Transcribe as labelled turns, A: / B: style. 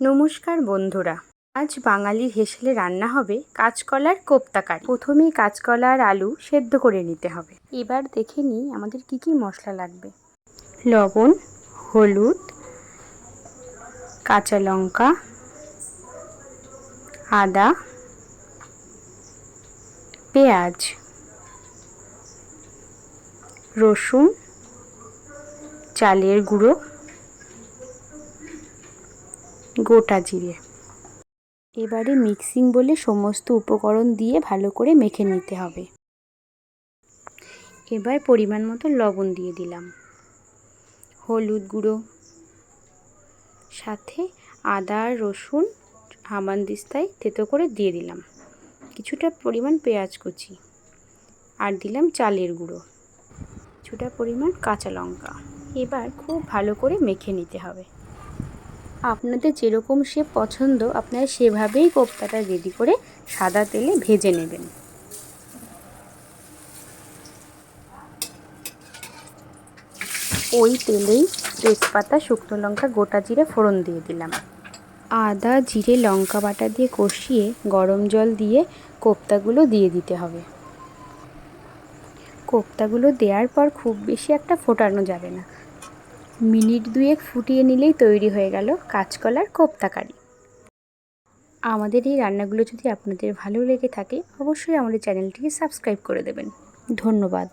A: নমস্কার বন্ধুরা, আজ বাঙালির হেসেলে রান্না হবে কাঁচকলার কোপ্তাকার। প্রথমেই কাঁচকলা আর আলু সেদ্ধ করে নিতে হবে। এবার দেখে নিই আমাদের কি কি মশলা লাগবে। লবণ, হলুদ, কাঁচা লঙ্কা, আদা, পেঁয়াজ, রসুন, চালের গুঁড়ো গোটা জিরে। এবারে মিক্সিং বলে সমস্ত উপকরণ দিয়ে ভালো করে মেখে নিতে হবে। এবার পরিমাণ মতো লবণ দিয়ে দিলাম। হলুদ গুঁড়ো, সাথে আদা, রসুন হামানদিস্তায় থেতো করে দিয়ে দিলাম। কিছুটা পরিমাণ পেঁয়াজ কুচি আর দিলাম চালের গুঁড়ো। কিছুটা পরিমাণ কাঁচা লঙ্কা। এবার খুব ভালো করে মেখে নিতে হবে। আপনাদের যেরকম সে পছন্দ, আপনারা সেভাবেই কোপ্তাটা রেডি করে সাদা তেলে ভেজে নেবেন। ওই তেলেই তেজপাতা, শুকনো লঙ্কা, গোটা জিরে, ফোড়ন দিয়ে দিলাম। আদা, জিরে, লঙ্কা বাটা দিয়ে কষিয়ে গরম জল দিয়ে কোপ্তাগুলো দিয়ে দিতে হবে। কোপ্তাগুলো দেওয়ার পর খুব বেশি একটা ফোটানো যাবে না। মিনিট দুয়েক ফুটিয়ে নিলেই তৈরি হয়ে গেল কাঁচকলার কোপ্তা কারি আমাদের এই রান্নাগুলো যদি আপনাদের ভালো লেগে থাকে, অবশ্যই আমাদের চ্যানেলটিকে সাবস্ক্রাইব করে দেবেন। ধন্যবাদ।